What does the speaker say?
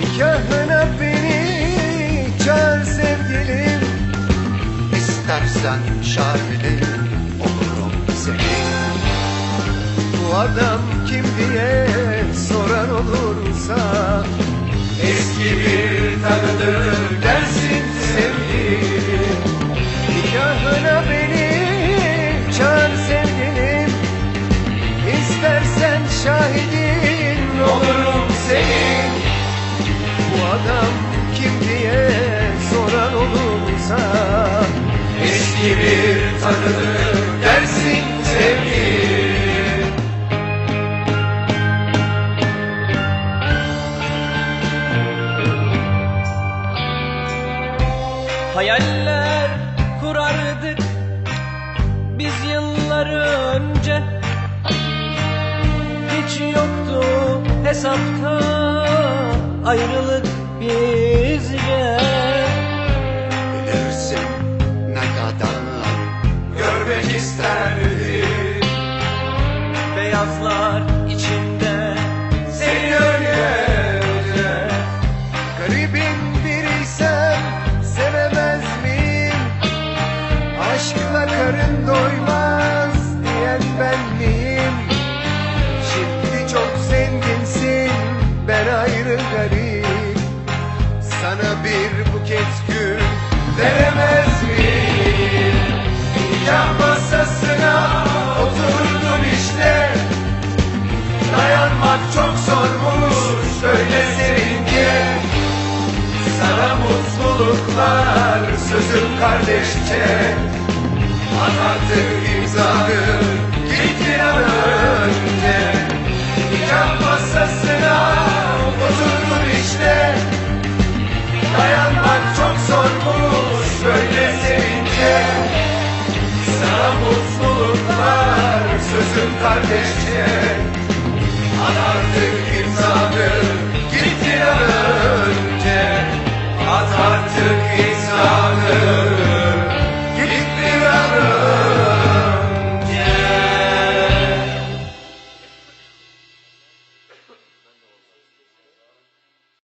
Nikahına beni çağır sevgilim. İstersen şahidim olurum senin Bu adam kim diye soran olursa şahidin Olurum senin. Bu adam kim diye soran olursa Eski bir tanıdık dersin sevgilim. Hayaller Hiç yoktu hesapta. Ayrılık bizce. Bilirsin ne kadar görmek isterdim. Beyazlar içinde Seni öylece. Garibim biriysem sevemez miyim? Aşkla karın doymaz mutluluklar sözüm kardeşçe. At artık imzanı git bir an önce. Nikah masasına oturdum işte. Dayanmak çok zormuş böyle sevince. Sana mutluluklar sözüm kardeşçe. At artık imzanı